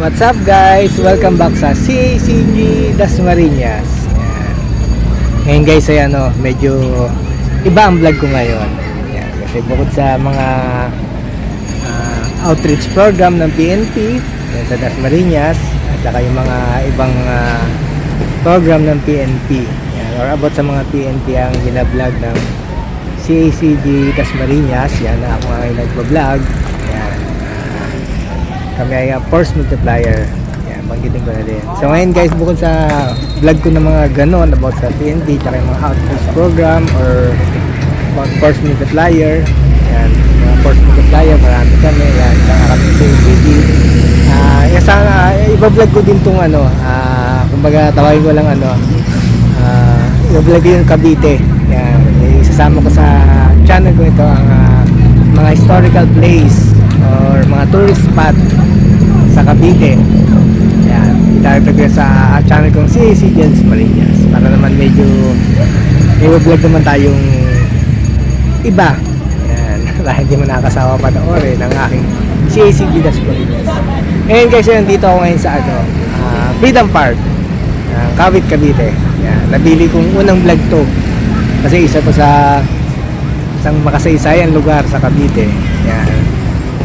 What's up guys? Welcome back sa CACG Dasmariñas. Yan. Ngayon guys ay ano, medyo iba ang vlog ko ngayon. Yan. Kasi bukod sa mga ah, outreach program ng PNP yan, sa Dasmariñas at saka yung mga ibang ah, program ng PNP yan, or about sa mga PNP ang binablog ng CACG Dasmariñas yan na ako nga ngayon nagbablog yan kami ay uh, force multiplier. Yan, banggitin ko na din. So ngayon guys bukod sa vlog ko ng mga ganon about sa PNP tsaka yung mga outreach program or about force multiplier yan, mga force multiplier marami kami yan, tsaka kami sa CACG ah yan sana, iba-vlog ko din tong ano ah kumbaga tawagin ko lang ano ah iba-vlog ko yung Cavite. Yan, isasama ko sa channel ko ito ang ah, mga historical place or mga tourist spot sa Cavite. Yan, itaragdag ko sa channel kong si si Jens Marinas para naman medyo may vlog naman tayong iba. Yan, para hindi mo nakakasawa panoorin ng aking CACG Das Marinas. Ngayon guys, yun, dito ako ngayon sa ano, ah, Freedom Park. Uh, Kawit Cavite. Yan, nabili kong unang vlog to. Kasi isa to sa isang makasaysayan lugar sa Cavite. Yan.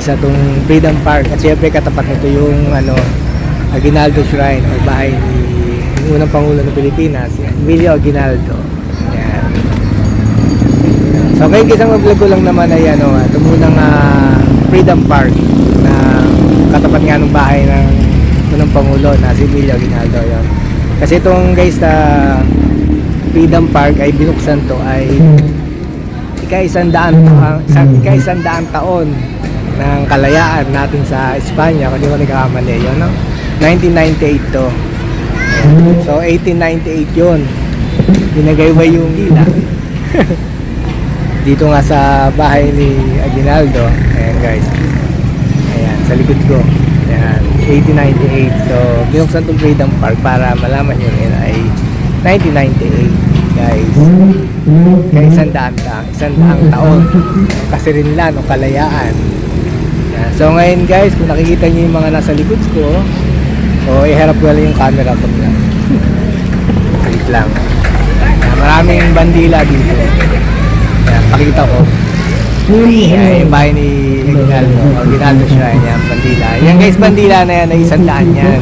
Isa tong Freedom Park at syempre katapat nito yung ano Aguinaldo Shrine o bahay ni yung unang pangulo ng Pilipinas, yan. Emilio Aguinaldo. Yan. So ngayon isang vlog ko lang naman ay ano, ito munang ah, Freedom Park na katapat nga ng bahay ng unang pangulo na si Emilio Aguinaldo yon. Kasi itong guys na Freedom Park ay binuksan to ay ika-isang daan taon, ika isang daan taon ng kalayaan natin sa Espanya di ko nagkakamali yun no? 1998 to. So 1898 yun. Binagayway yung gila dito nga sa bahay ni Aguinaldo. Ayan guys. Ayan sa likod ko. Ayan 1898 so binuksan tong Freedom Park para malaman nyo rin ay 1998 guys. Kaya isang daan ta, isang daang taon. Kasi rin lang ng kalayaan Yan. so ngayon guys kung nakikita niyo yung mga nasa likod ko o iharap ko yung camera ko na wait lang Yan, maraming bandila dito Yan, pakita ko yan, yung bahay ni Aguinaldo Aguinaldo Shrine yan, bandila yan guys bandila na yan ay isang daan yan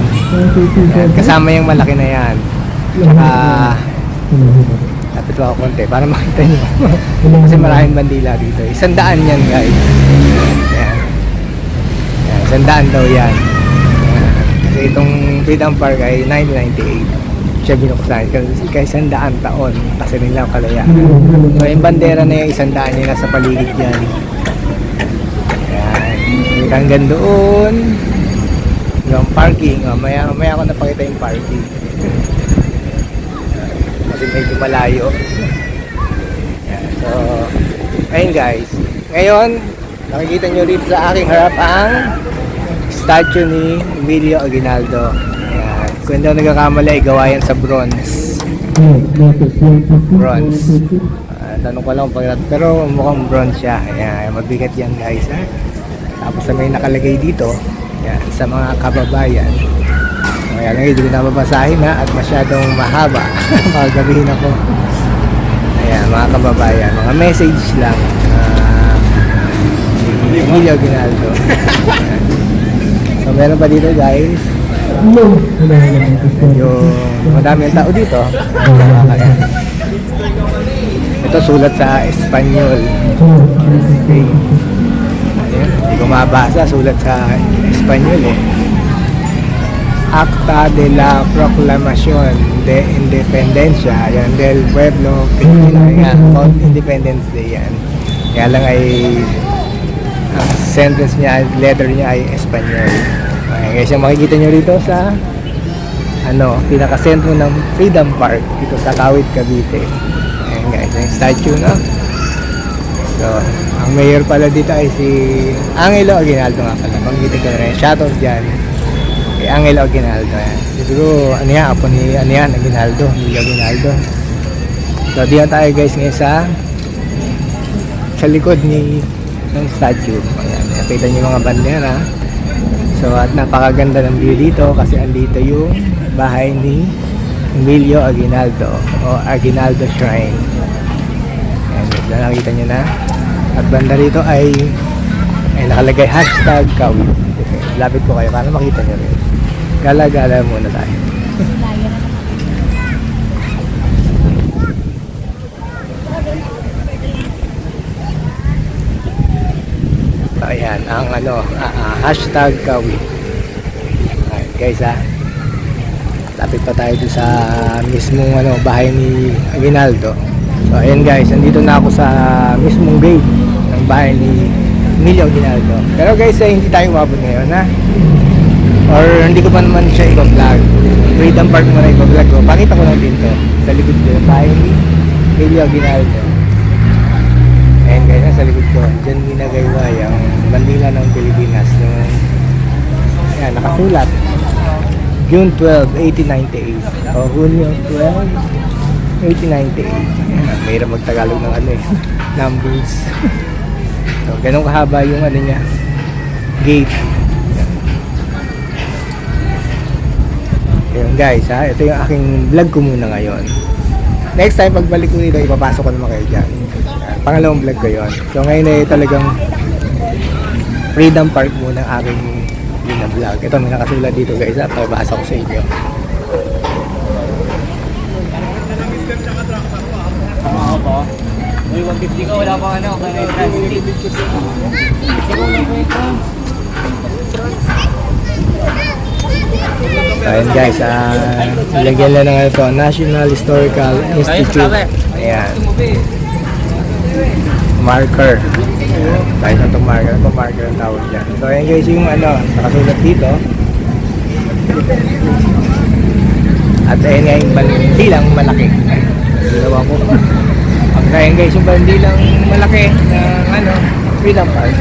yan, kasama yung malaki na yan tsaka Lapit ako konti para makita nyo. Kasi maraming bandila dito. Isang daan yan guys. Yan. Yan. Isang daan daw yan. Kasi itong Freedom Park ay 1998. Siya binuksan. Kasi kaya isang daan taon. Kasi nila kalayaan. So yung bandera na yung isang daan yung nasa paligid yan. Yan. Hanggang doon. Yung parking. Oh, maya, maya ako napakita yung parking kasi medyo malayo so ayun guys ngayon nakikita nyo rito sa aking harap ang statue ni Emilio Aguinaldo Yan. kung ako nagkakamali gawa yan sa bronze bronze Ah, tanong ko lang pag pero mukhang bronze siya Ayan, mabigat yan guys ha? tapos may nakalagay dito yan, sa mga kababayan kaya lang hindi ko nababasahin na at masyadong mahaba. Magabihin ako. Ayan, mga kababayan, mga message lang. Uh, Emilio Ginaldo. So, meron pa dito guys. Yung madami ang tao dito. Ito sulat sa Espanyol. Okay. Ayan, hindi ko mabasa. Sulat sa Espanyol eh. Acta de la Proclamación de Independencia yan, del Pueblo Filipino yan, called Independence Day yan kaya lang ay ang sentence niya, letter niya ay Espanyol. Okay, guys yung makikita nyo rito sa ano, pinakasentro ng Freedom Park dito sa Kawit, Cavite. Ayan guys, yung statue no so, ang mayor pala dito ay si Angelo Aguinaldo nga pala. Banggitin ko na rin, shoutout dyan. Kay Angelo Aguinaldo yan. Siguro ano yan, apo ni ano yan, Aguinaldo, ni Aguinaldo. So diyan tayo guys ngayon sa sa likod ni ng statue. Ayan, nakita niyo mga bandera. So at napakaganda ng view dito kasi andito yung bahay ni Emilio Aguinaldo o Aguinaldo Shrine. Ayan, na nakita nyo na. At banda rito ay, ay nakalagay hashtag kawit. Lapit ko kayo para makita nyo rin. Gala-gala muna tayo. Ayan, ang ano, ah, ah, hashtag kawit. Ayan, guys ha. Lapit pa tayo dun sa mismong ano, bahay ni Aguinaldo. So ayan guys, nandito na ako sa mismong gate ng bahay ni Emilio Aguinaldo. Pero guys, eh, hindi tayo umabot ngayon ha. Or hindi ko pa naman siya i-vlog. Freedom Park mo na i-vlog ko. Pakita ko lang din to. Sa likod ko bahay ni Emilio Aguinaldo. Nasa likod ko. Diyan ginagaywa yung bandila ng Pilipinas. Nung, ayan, nakasulat. June 12, 1898. O, Junyo 12, 1898. Ayan, mahirap magtagalog ng ano eh. Numbers. so, ganun kahaba yung ano niya. Gate. Ayun guys ha, ito yung aking vlog ko muna ngayon next time pagbalik ko dito ipapasok ko naman kayo dyan pangalawang vlog ko yun so ngayon ay talagang freedom park muna ang aking yun na vlog ito may nakasulat dito guys at pabasa ko sa inyo Oo po. Uy, 150 ka, wala pang ano, kaya 150. So ayun guys, ah, lagyan lang ng ito, National Historical Institute. Ayan, marker. Tayo na itong marker. Ito marker ang tawag dyan. So ayan guys, yung ano, nakasulat dito. At ayan nga yung bandilang malaki. Ginawa ko. Ang ayan guys, yung bandilang malaki ng ano, Freedom Park.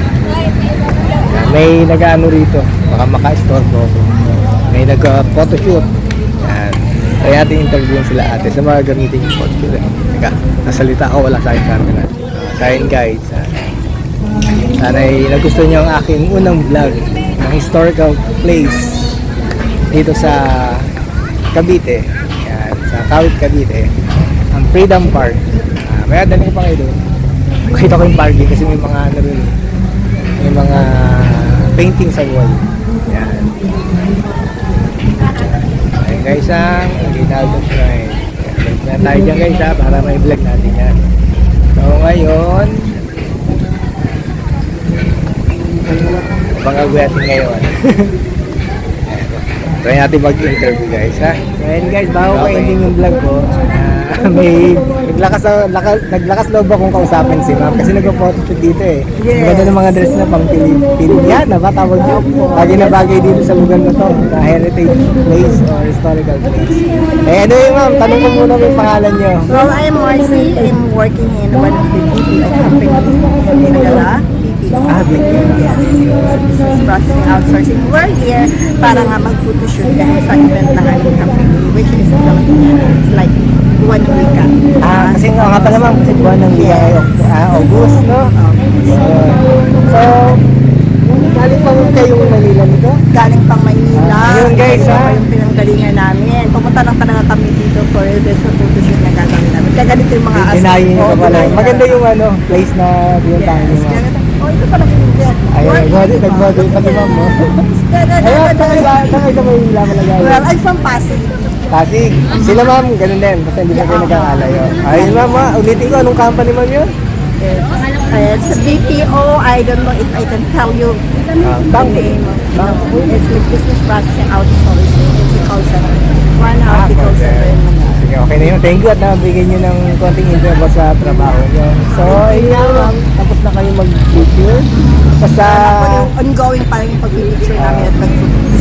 May nag-ano rito. Baka maka-store ko. May nag-photoshoot. Yan. Kaya natin interviewin sila ate sa mga gamitin yung photoshoot. Teka, nasalita ako wala sa akin camera. Sa akin guys. ah, sana ay nagustuhan niyo ang aking unang vlog ng historical place dito sa Cavite. Yan, sa Kawit Cavite. Ang Freedom Park. Uh, may pa kayo doon. Makita ko yung parking kasi may mga ano rin. May mga painting sa wall. Yan. Guys ang Aguinaldo Shrine. Link na tayo dyan guys ha para may vlog natin yan. So ngayon, bang gagawin natin ngayon? Try natin mag-interview guys ha. So ayun guys, bago ko ending yung vlog ko, ah, may naglakas, laka, naglakas loob akong kausapin si ma'am kasi nagpo-photoshoot dito eh. Ang ganda ng mga dress na pang Pilipiana ba tawag nyo? Bagay na bagay dito sa lugar na to, na heritage place or historical place. Eh ano yung ma'am, tanong ko muna yung pangalan nyo. Well, I'm Marcy. I'm working in one of the BPO company in Manila. Ah. Yes. Business processing outsourcing. We're here para nga mag-photoshoot dahil sa event ng aming company, which is It's like one week. Ah, kasi nga nga pala ma'am, kasi buwan ng yes. ah, August, no? So, so galing pa rin kayo Manila nito? Galing pang Maynila. Ah, yun, guys, ha? pa yung pinanggalingan namin. Pumunta lang talaga kami dito for this photoshoot na gagawin namin. Kaya ganito yung mga Dinayin nyo pa Oo, pala. Maganda yung ano, place na nyo Yes. Kaya, oh, ito pala pinuntahan. Ayun, diba? nag-model pa si ma'am mo. Ayun, kaya, saan kayo kaya, saan kayo sa Maynila malagay? Well, I'm from Pasig. Pasig. Sila ma'am, ganun din. Basta hindi na kayo nagkakalayo. Ayun ma'am, ha? ulitin ko, anong company ma'am yun? It's a BPO. I don't know if I can tell you Ah, the bank. name. Bank. It's like business processing outsourcing. It's a call center. One Ah, hour call center in Manila. Sige, okay na yun. Thank you at nabigyan nyo ng konting info about sa trabaho nyo. So, ayun ma'am. Tapos na kayo mag-picture. Basta, Ako yung ongoing pa rin yung pag-picture namin at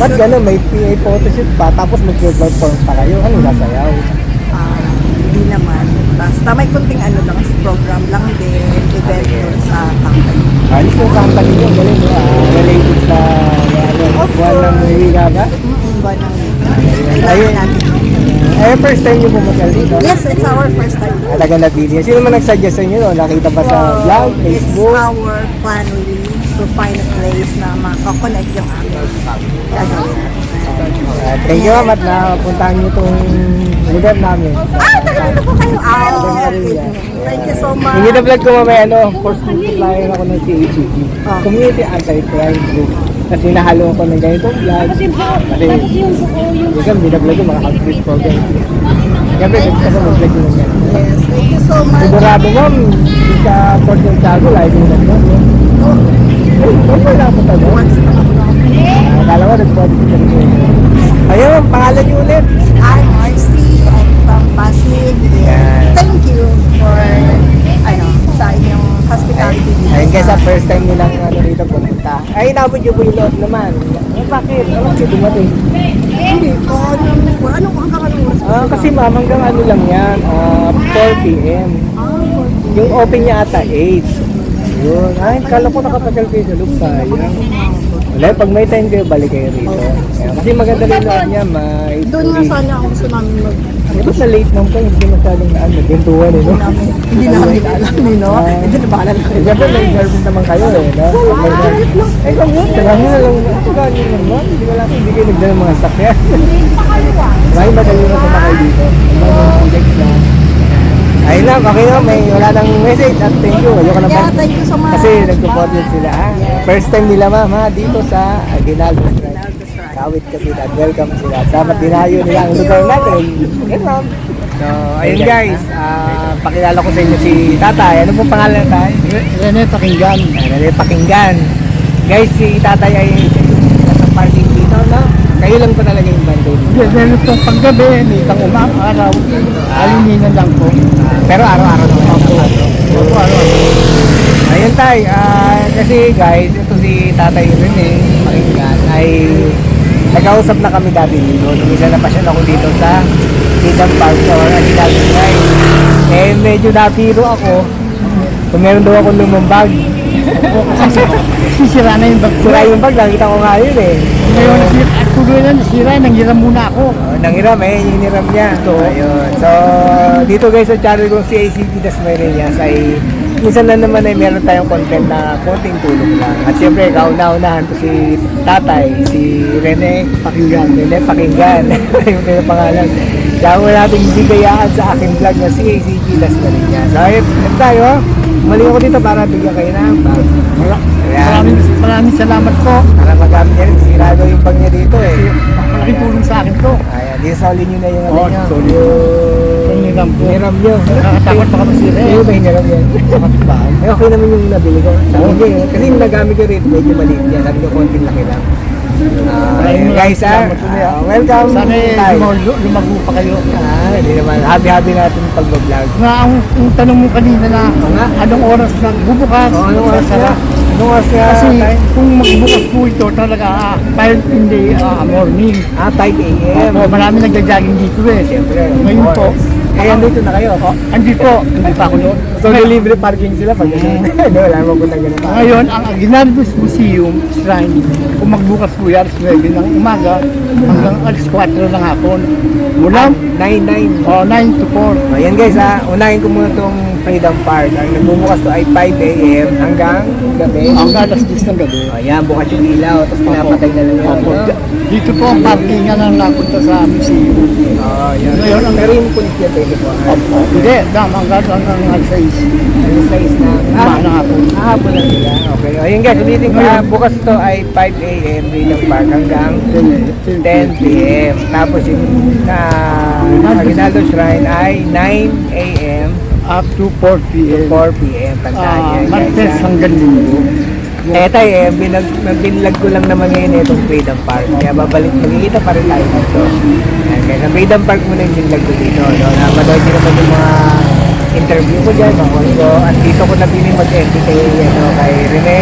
ba't gano'n? May PA photoshoot pa, tapos mag-perform pa kayo. Ano nasayaw? Ah, Hindi naman. Basta may kunting ano lang, program lang din, event sige. doon sa company. Alis yung company nyo, galing mo. ah, related sa, ano, buwan ng course. Lady Gaga. Mm-mm, ba nang Ayun. Eh, first time nyo pumunta dito. Yes, it's our first time. Talaga napili. Sino man nag-suggest sa inyo? Nakita ba sa vlog, It's Facebook? our family to find a place na makakonect yung aming gagawin. Uh, thank you ma'am at napuntahan niyo itong lugar namin. Ah, tagal na po kayo. Ah, okay. Thank you so much. Hindi na vlog ko mamaya ano, first multiplier ako ng CACG. Ah. Community Anti-Crime Group. Kasi nahalo ako ng ganitong vlog. Kasi minsan binablog ko mga outreach program. Siyempre, gusto ko mag-vlog yung ganyan. Yes, thank you so much. Sigurado di sa Port Santiago, live yung nandun. no? Ko. Ayun, pangalan niyo ulit. I'm Marcy. I'm from Pasig. Thank you for ano, sa inyong hospitality. Ayun guys, sa- sa first time ano dito pumunta. Ay, inabot niyo po yung loob naman. Eh, bakit? Ano kasi dumating? Hindi ko. Ano, ano, hanggang ano oras? Ah, kasi ma'am, hanggang ano lang yan, ah, 4 p.m. Ah, for Yung open niya ata 8. Yun. Ay, kala ko nakatagal kayo sa loob. Sayang. Wala, pag may time kayo, balik kayo rito. Ayan, kasi maganda rin loob niya, may Doon nga sana ako gusto namin mag... Ito sa late naman po, hindi masyadong naan, nagbentuhan eh, no? hindi namin alam ni no? Hindi na bahala lang. Eh, Siyempre, may service naman kayo eh, no? Eh, kung yun, nyo na lang. Tagaan nyo naman. Hindi ko lang, hindi kayo nagdala ng mga sakyan. Maraming madali na sumakay dito. Mga project na. Ayun lang, okay na, may wala nang message at thank you. Ayoko na Yeah, ba? thank you so much. Kasi nagpo-podcast sila ha. First time nila ma'am ha, dito sa Aguinaldo Drive. Kawit Kapitan, welcome sila. Dapat dinayo nila ang lugar natin. Yan ma'am. So, ayun guys, ah, pakilala ko sa inyo si Tatay. Ano pong pangalan tayo? Rene Pakinggan. Ano pakinggan. Guys, si Tatay ay nasa parking dito, no? Kayo lang pa talaga yung bando dito. Dahil po paggabi, may isang umang araw, alininan lang po. Pero araw-araw naman. Opo, araw. Ayun tay, ah, kasi guys, ito si Tatay Rene, pakinggan, ay nag-ausap na kami dati dito. Nung isa na pa siya ako dito sa Freedom Park or Aguinaldo Drive. Eh, medyo napiro ako. Kung meron daw akong lumambag. Sisira na yung bag ko. Sira yung bag, nakita ko nga yun eh. Ngayon, tuloy na nasira, nanghiram muna ako. Oh, nanghiram eh, hiniram niya. Ito. Ayun. So, dito guys sa channel kong si ACP Das Marinas ay minsan na naman ay meron tayong content na konting tulong lang. At syempre, kauna-unahan to si tatay, si Rene Pakinggan. Rene Pakinggan. yung kanyang pangalan. Kaya ko natin bigayaan sa aking vlog na si ACP Das Marinas. So, ayun ayun tayo. Mali ako dito para bigyan kayo ng bag. Maraming, maraming salamat po. Para magamit niya rin. Sirado yung bag niya dito eh. Malaking tulong sa akin to. Ayan, di solid nyo na yung ano Oo, nyo. solid. Yung Hiniram po. hiniram nyo. Nakakatakot baka masira eh. Yung ba hiniram yan? Eh, okay naman yung nabili ko. Sabi ko, kasi yung nagamit ko rin, medyo maliit yan. Sabi ko, konting laki lang. Maraming guys, ah, ah, welcome. Sana eh, lumago- pa kayo. Ah, hindi naman. Happy-happy natin pag-vlog. Nga ang, ang tanong mo kanina na anong oras na bubukas? Anong oras na? Oras na? Kasi tayo? kung magbukas po ito talaga ah, 5 in the ah, morning. Ah, 5 a.m. Opo, marami nagja-jogging dito eh. Siyempre. Ngayon po. course. Eh, andito na kayo. Oh, hindi po, hindi pa ako doon. So, may libre parking sila pag gano'n. Hindi, wala mo punta gano'n. Ngayon, ang Aguinaldos Museum Shrine, kung magbukas po yan, 9 ng umaga hanggang alas 4 ng hapon. Mula 9-9. oh, 9 to 4. Ayan guys ha, unahin ko muna itong Freedom Park. Ang nagbubukas to ay 5 a.m. hanggang gabi. Hanggang alas 10 ng gabi. Ayan, bukas yung ilaw, tapos pinapatay na lang yun. Opo. no? Dito po ang parking nga nang napunta sa museum. Oo, yun. Ngayon, ang- Pero yung pulis yan, 24 hours. Opo. Hindi, dam, hanggang hanggang alas 6. Ano size na? Umaga ng hapon. Ah, hapon lang sila. Okay. O, yun guys, ulitin ko ha, bukas to ay 5 a.m. Freedom Park hanggang 10 p.m. Tapos yung uh, Aguinaldo Shrine ay 9 a.m. Up to 4 p.m. 4 p.m. Tandaan yan guys. Martes ha. hanggang Linggo. Eh tay, eh, binag, binlag ko lang naman ngayon itong Freedom Park. Kaya babalik, magkikita pa rin tayo dito. Kaya sa Freedom Park muna yung binlag ko dito. No? Napanood nyo naman yung mga interview ko dyan, mga call ko. At dito ko napili mag-entertain ano, kay Rene.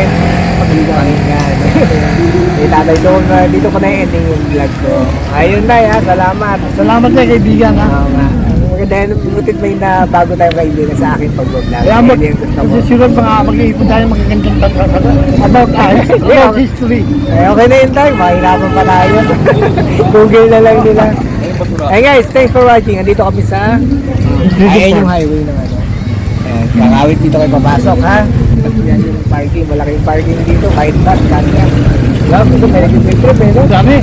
Pakinggan. Eh, tatay ko, na dito ko na-ending yung vlog ko. Ayun na, ha, salamat. Salamat na kaibigan ha. Oo nga. Yan, butit may na bago tayo kaibigan sa akin mo, Ayun yung gusto mo. kasi sunod mga mag-iipon tayo magagandang tagkakala about us, about history. Eh, okay na yun tayo. Mahirapan pa tayo. Google na lang nila. Hey guys, thanks for watching. Andito kami sa... Ayan yung highway ng ano. Ayan, kakawit dito kayo papasok ha. At Yan yung parking, malaking parking dito, kahit bus, kanya. Wala, gusto may nag-trip eh, no? Dami.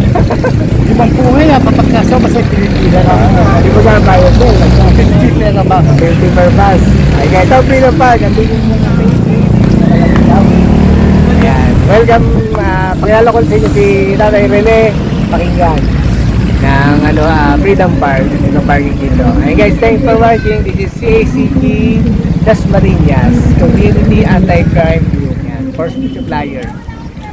Limang po ngayon, ah, papagkaso, basta pinipila na ako. Hindi mo ba bayad mo? Pinipila na ba? 20 per bus. Ay, yung mga main street. Talagang dami. Ayan. Welcome. Uh, pakilala ko sa inyo si Tatay Rene Pakinggan ng ano, ah, Freedom Park. Ito parking dito. Hey guys, thanks for watching. This is CACG Dasmariñas Community Anti-Crime Group. Yan. First multiplier.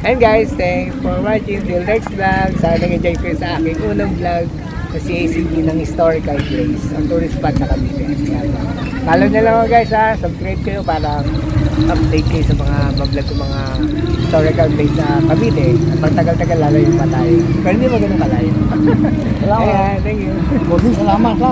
And guys, thanks for watching. Till next vlog. Sana nag-enjoy kayo sa aking unang vlog sa CACG ng historical place. Ang tourist spot na Cavite. Follow nyo lang ako guys ha. Subscribe kayo para update kayo sa mga vlog ko mga historical place sa Cavite. At pag tagal-tagal lalayo pa tayo. Pero hindi mo ganun kalayo. Salamat. Ayan, thank you. Salamat ha.